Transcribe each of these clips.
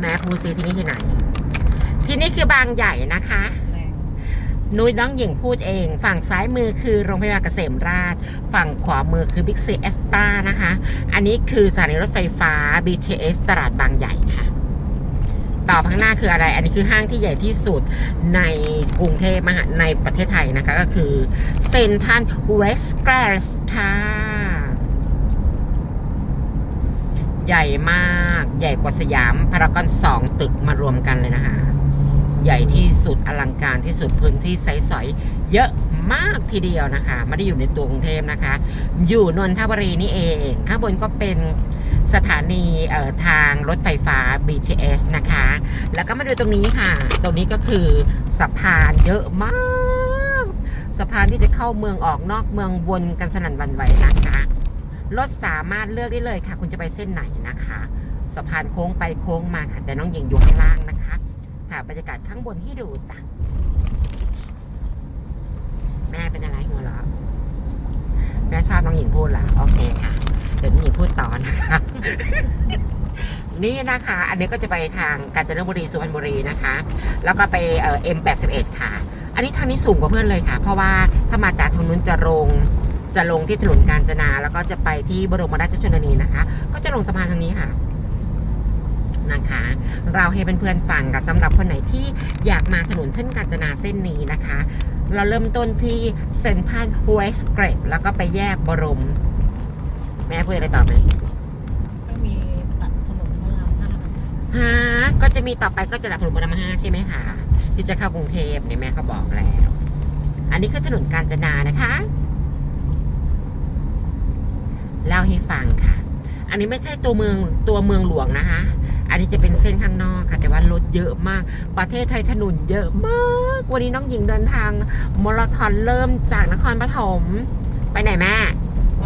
แม่พูดซิที่นี่ที่ไหน ที่นี่คือบางใหญ่นะคะ นุ้ยน้องหญิงพูดเอง ฝั่งซ้ายมือคือโรงพยาบาลเกษมราช ฝั่งขวามือคือบิ๊กซีเอสตานะคะ อันนี้คือสถานีรถไฟฟ้า BTS ตลาดบางใหญ่ค่ะต่อข้างหน้าคืออะไร อันนี้คือห้างที่ใหญ่ที่สุดในกรุงเทพมหาในประเทศไทยนะคะ ก็คือเซนทันเวสเกสค่ะ ใหญ่มากใหญ่กว่าสยามพารากอนสองตึกมารวมกันเลยนะคะ ใหญ่ที่สุดอลังการที่สุดพื้นที่ใสสอยเยอะมากทีเดียวนะคะ ไม่ได้อยู่ในตัวกรุงเทพนะคะ อยู่นนทบุรีนี่เอง ข้างบนก็เป็นสถานีทางรถไฟฟ้า BTS นะคะ แล้วก็มาดูตรงนี้ค่ะ ตรงนี้ก็คือสะพานเยอะมาก สะพานที่จะเข้าเมืองออกนอกเมืองวนกันสนั่นวันไหวนะคะ รถสามารถเลือกได้เลยค่ะ คุณจะไปเส้นไหนนะคะ สะพานโค้งไปโค้งมาค่ะ แต่น้องหญิงอยู่ข้างล่างนะคะถ่ายบรรยากาศข้างบนให้ดูจ้ะแม่เป็นอะไรหัวเราะแม่ชอบน้องหญิงพูดเหรอโอเคค่ะ เดี๋ยวน้องหญิงพูดต่อนะคะ นี่นะคะ อันนี้ก็จะไปทางกาญจนบุรีสุพรรณบุรีนะคะ แล้วก็ไปเอ่อ M81 ค่ะ อันนี้ทางนี้สูงกว่าเพื่อนเลยค่ะ เพราะว่าถ้ามาจากทางนู้นจะลง จะลงที่ถนนกาญจนาแล้วก็จะไปที่บรมราชชนนีนะคะ ก็จะลงสะพานทางนี้ค่ะนะคะ เราให้เพื่อนๆฟังกับสำหรับคนไหนที่อยากมาถนนเส้นกาญจนาเส้นนี้นะคะ เราเริ่มต้นที่เซนทรัลเวสเกรดแล้วก็ไปแยกบรม แม่พูดอะไรต่อไหมก็มีตัดถนนพระรามห้าฮะก็จะมีต่อไปก็จะดับถนนบรมห้าใช่ไหมคะที่จะเข้ากรุงเทพเนี่ยแม่ก็บอกแล้ว อันนี้คือถนนกาญจนานะคะ เล่าให้ฟังค่ะ อันนี้ไม่ใช่ตัวเมืองตัวเมืองหลวงนะคะ อันนี้จะเป็นเส้นข้างนอกค่ะ แต่ว่ารถเยอะมาก ประเทศไทยถนนเยอะมาก วันนี้น้องหญิงเดินทางมาราธอนเริ่มจากนครปฐมไปไหนแม่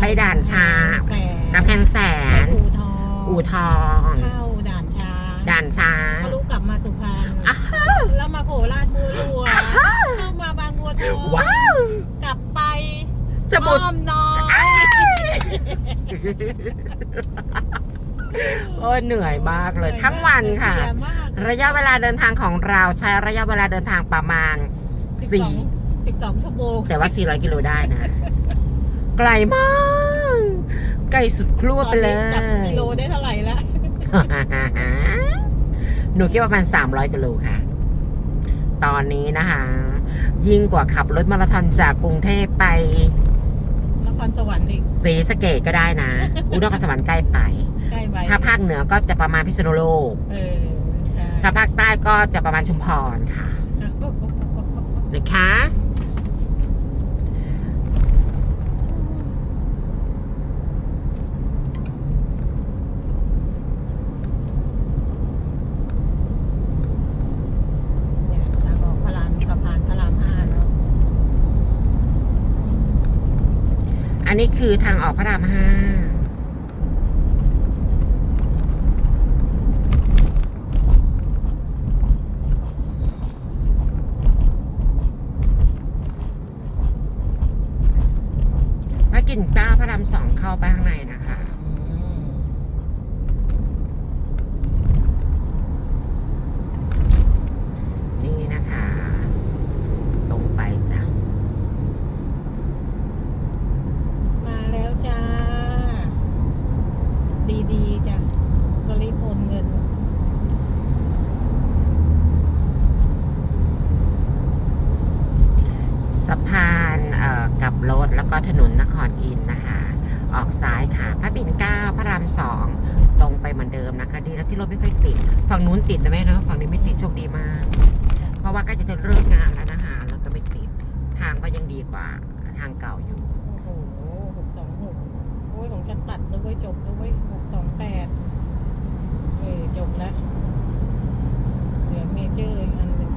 ไปด่านช้าแสนกำแพงแสไปนอู่ทองอู่ทอง เข้าด่านช้างด่านช้างทะลุกลับมาสุพรรณอ้าวแล้วมาโผล่ลาดบัวหลวงเข้ามาบางบัวทองว้าวกลับไปจะหมดอ้อมน้อย โอ้ยเหนื่อยมากเลย ทั้งวันค่ะ เหนื่อยมากระยะเวลาเดินทางของเราใช้ระยะเวลาเดินทางประมาณสิบสองชั่วโมง4แต่ว่า 400 กิโลได้นะ ไกลมาก ไกลสุดคลั่วไปเลตอนนี้จับย กิโลได้เท่าไหร่ละหนูคิดว่าประมาณ 300กิโลค่ะ ตอนนี้นะคะ ยิ่งกว่าขับรถมาราธอนจากกรุงเทพไปน ครสวรรค์อีกศรีสะเกดก็ได้นะ อุดรกับสวรรค์ใกล้ไป ใกล้ไปถ้าภาคเหนือก็จะประมาณพิษณุโลก เออใช่ถ้าภาคใต้ก็จะประมาณชุมพรค่ะนะคะ เนี่ยทางออกพระรามสะพานพระรามห้าเนาะ อั นี้คือทางออกพระรามห้าพระกิ่งเกล้าพระรามสองเข้าไปข้างในนะคะ นี่นะคะ ตรงไปจ้ะ มาแล้วจ้า ดีๆจ้ะก็รีบโอนเงิน สะพานเอ่อกลับรถ แล้วก็ถนนนครอินนะคะ ออกซ้ายค่ะ พระปิ่นเก้าพระรามสองตรงไปเหมือนเดิมนะคะ ดีแล้วที่รถไม่ค่อยติด ฝั่งนู้นติดนะแม่เนาะฝั่งนี้ไม่ติดโชคดีมาก เพราะว่าใกล้จะเลิกงานแล้วนะคะแล้วก็ไม่ติด ทางก็ยังดีกว่าทางเก่าอยู่ โอ้โหหกสองหกโอ้ยของฉันตัดแล้วเว้ยจบแล้วเว้ยหกสองแปดเออจบแล้วเหลือเมเจอร์อันหนึ่ง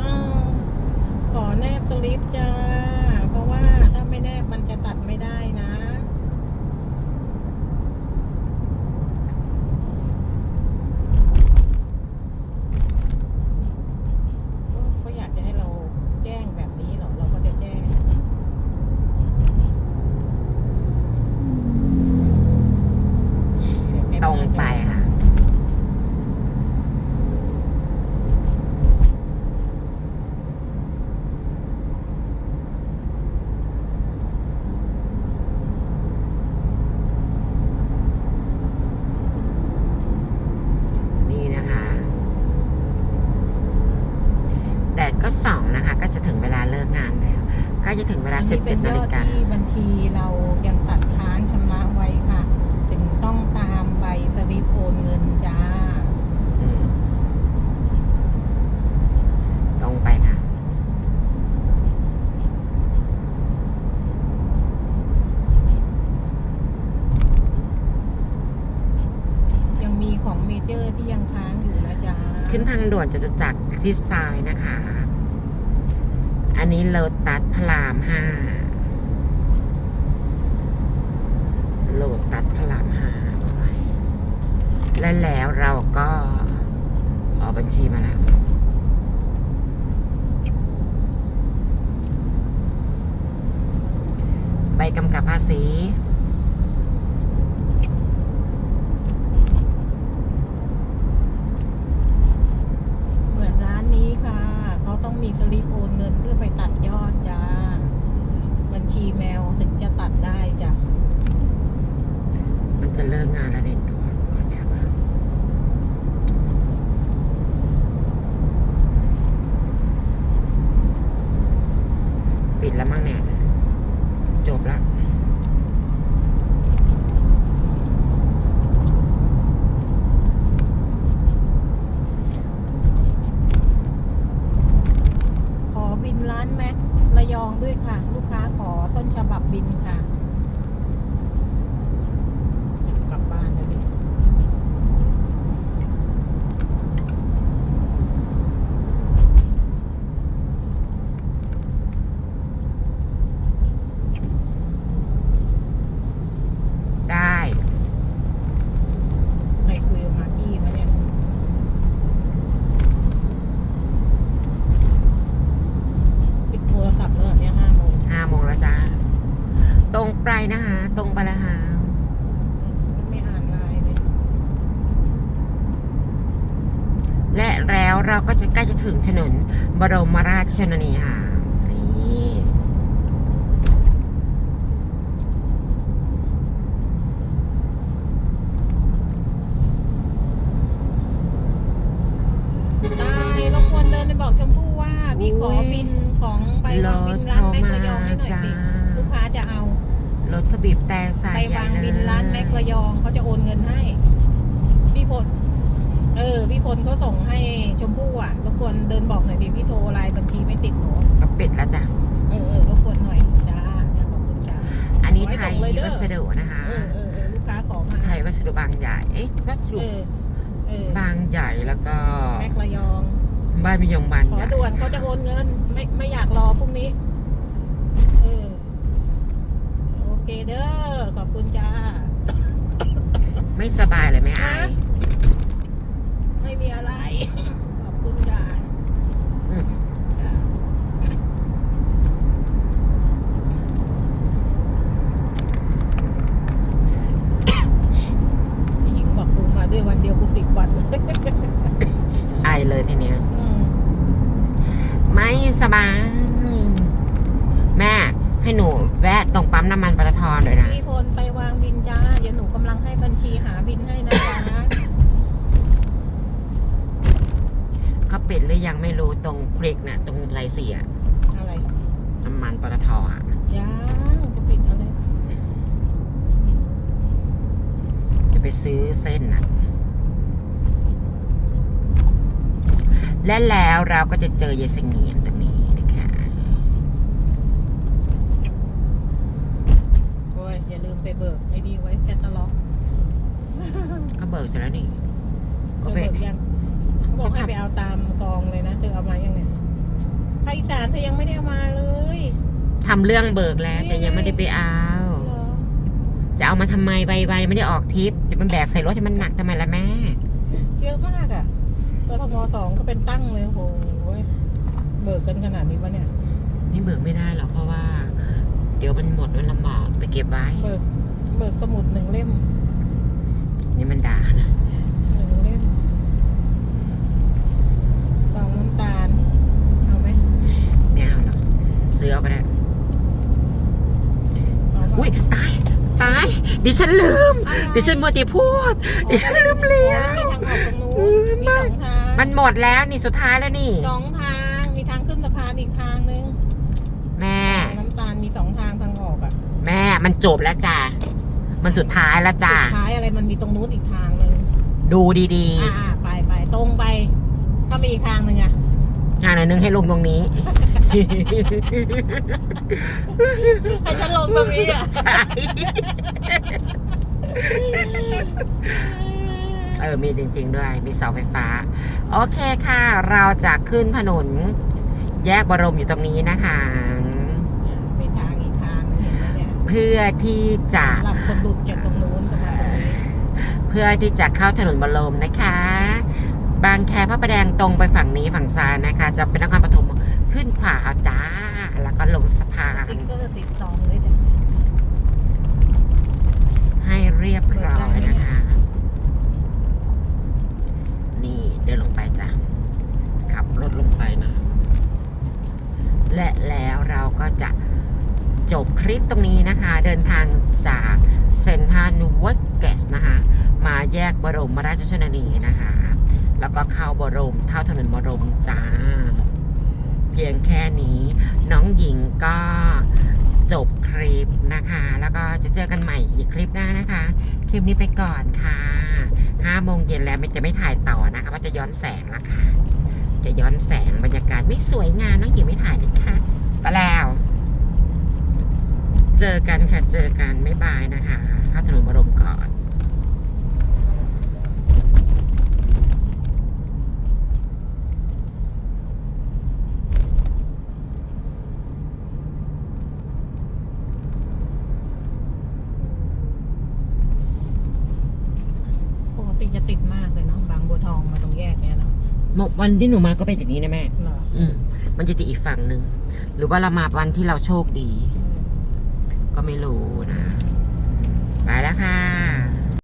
อ้าวขอแนบสลิปจ้า เพราะว่าถ้าไม่แนบมันจะตัดไม่ได้นะ เขาอยากจะให้เราแจ้งแบบนี้เหรอ เราก็จะแจ้ง เวลาอันนี้เป็น17ยนาอฬิดกาที่บัญชีเรายังตัดค้างชำระไว้ค่ะ ถึงต้องตามใบสลิปโอนเงินจ้าอืมตรงไปค่ะ ยังมีของเมเจอร์ที่ยังค้างอยู่นะจ๊ะขึ้นทางด่วนจตุจักรที่ซ้ายนะคะ อันนี้โลตัสพระรามห้าโลตัสพระรามห้าโอ้ยและแล้วเราก็ออกบัญชีมาแล้วใบกำกับภาษี เหมือนร้านนี้ค่ะ เขาต้อง มีสลิปโอนเงินเพื่อไปตัดยอดจ้า บัญชีแมวถึงจะตัดได้จ้ะ มันจะเลิกงานแล้วเด็ดด่วนก่อนครับปิดแล้วมั้งเนี่ย จบแล้ว ขอบิน ร้านแม็กระยองด้วยค่ะ ลูกค้าขอต้นฉบับบินค่ะกลับบ้านแล้วดิ ได้ ใครคุยกับมากกี้มาเนี่ย ปิดโทรศัพท์แล้วเหรอเนี่ยห้าโมง ห้าโมงแล้วจ้า ตรง ไปนะคะ ตรงไปแล้วค่ะมันไม่อ่านไลน์เลยและแล้วเราก็จะใกล้จะถึงถนนบรมราชชนนีค่ะนี่ตายรบกวนเดินไปบอกชมพู่ว่าพี่ขอบินของไปรวางบิถนร้านเข้าแม็กมาระยองให้หน่อยจ้าสิลูกค้าจะเอา รถขบีบแต่ใส่ไปวางใหญ่บินเลยร้านแม็กระยองเขาจะโอนเงินให้ พี่พลเออ พี่พลเขาส่งให้ชมพู่อะรบกวนเดินบอกหน่อยดิพี่โทรไลน์บัญชีไม่ติดหนูก็ปิดแล้วจ้ะ เออเออรบกวนหน่อยจ้าจ้าขอบคุณจ้าอันนี้ไว้ไทส่ยงเลยเด้อวัสดุนะคะเออเออเออลูกค้าขอมาไทยวัสดุบางใหญ่เอ๊ะวัสดุเออเออบางใหญ่แล้วก็แม็กระยองบ้านมิยงบางขอใหญ่ด่วนเขาจะโอนเงิน ไม่ไม่อยากรอพรุ่งนี้ เออโอ เคเด้อขอบคุณจ้า ไม่สบายเลยไหมไอ้ฮะไม่มีอะไร ขอบคุณจ้า อืม จ้าพี่หญิงบอกกูมาด้วยวันเดียวกูติดวันเลย ไอเลยทีเนี้ย อืม ไม่สบาย แม่ ให้หนูแวะตรงปั๊มน้ำมันปตทหน่อยนะ พี่พลไปวางบินจ้า เดี๋ยวหนูกำลังให้บัญชีหาบินให้นะจ๊ะเขาปิดหรือยังไม่รู้ตรงคลิกนะตรงไพลเสียอะไรน้ำมันปตทอะยังจะปิดอะไรจะไปซื้อเส้นน่ะ และแล้วเราก็จะเจอยายเสงี่ยมตรงนี้นะคะโอ้ยอย่าลืมไปเบิกไอ้นี่ไว้แคตตาล็อก ก็เบิกเสร็จแล้วนี่เธก็อไปเบิกยังเขาบอกให้ไปเอาตามกองเลยนะเธอเอามายังเนี่ยภาคอีสานเธอยังไม่ได้เอามาเลยทำเรื่องเบิกแล้วแต่ยังไม่ได้ไปเอาเหรอจะเอามาทำไมไวๆไม่ได้ออกทริปจะมันแบกใส่รถให้มันหนักทำไมล่ะแม่ เยอะมากอะกทมสองก็เป็นตั้งเลยโอ้โหเบิกกันขนาดนี้วะเนี่ย นี่เบิกไม่ได้หรอกเพราะว่า เดี๋ยวมันหมดมันลำบากไปเก็บไว้ เบิกเบิกสมุดหนึ่งเล่ม นี่มันด่านะหนึ่งเล่มกล่องน้ำตาล เอาไหมไม่เอาหรอกซื้อเอาก็ได้ เอาเปล่าอุ้ยตายตาย ดิฉันลืม ดิฉันมัวแต่พูด ดิฉันลืมเลี้ยมีวทางออกตรงนู้อืนมมีสองทางมันหมดแล้วนี่สุดท้ายแล้วนี่ สองทาง มีทางขึ้นสะพานอีกทางนึง แม่ น้ำตาลมีสองทางทางออกอะ แม่มันจบแล้วจ้ะ มันสุดท้ายแล้วจ้ะสุดท้ายอะไรมันมีตรงนู้นอีกทางหนึ่งดูดีอ่าอ่าไปไปตรงไป ถ้ามีอีกทางหนึ่งอะๆงานอันนึงให้ลงตรงนี้ ให้ฉันลงตรงนี้อะใช่เออ มีจริง ๆ ด้วย มีเสาไฟฟ้า โอเคค่ะ เราจะขึ้นถนน แยกบรมอยู่ตรงนี้นะคะ มีทางอีกทางหนึ่งเห็นไหม เนี่ยเพื่อที่จะสำหรับคนหลุดจากตรงนู้นจะมาตรงนี้เพื่อที่จะเข้าถนนบรมนะคะ บางแคพระประแดงตรงไปฝั่งนี้ฝั่งซ้ายนะคะ จะเป็นนครปฐมขึ้นขวาเอาจ้า แล้วก็ลงสะพาสนติ๊กเกอร์ติดซองเลยเนี่ยให้เรียบร้อยนะคะ นี่เดินลงไปจ้ะ ขับรถลงไปนะ และแล้วเราก็จะ จบคลิปตรงนี้นะคะ เดินทางจากเซนทรัลเวสเกสนะคะ มาแยกบรมราชชนนีนะคะ แล้วก็เข้าบรมเข้าถนนบรมจ้า เพียงแค่นี้น้องหญิงก็จบคลิปนะคะ แล้วก็จะเจอกันใหม่อีกคลิปหน้านะคะ คลิปนี้ไปก่อนค่ะ5โมงเย็นแล้วไม่จะไม่ถ่ายต่อนะคะเพราะจะย้อนแสงละค่ะ จะย้อนแสงบรรยากาศไม่สวยงามน้องหญิงไม่ถ่ายเลยค่ะไปแล้ว เจอกันค่ะ เจอกันไม่บายนะคะเข้าถนนบรมก่อนปกติจะติดมากเลยเนาะบางบัวทองมาตรงแยกเนี้ยเนาะวันที่หนูมาก็เป็นจากนี้นะแม่เหรออืมมันจะติดอีกฝั่งหนึ่ง หรือว่าเรามาวันที่เราโชคดี ก็ไม่รู้นะ ไปแล้วค่ะ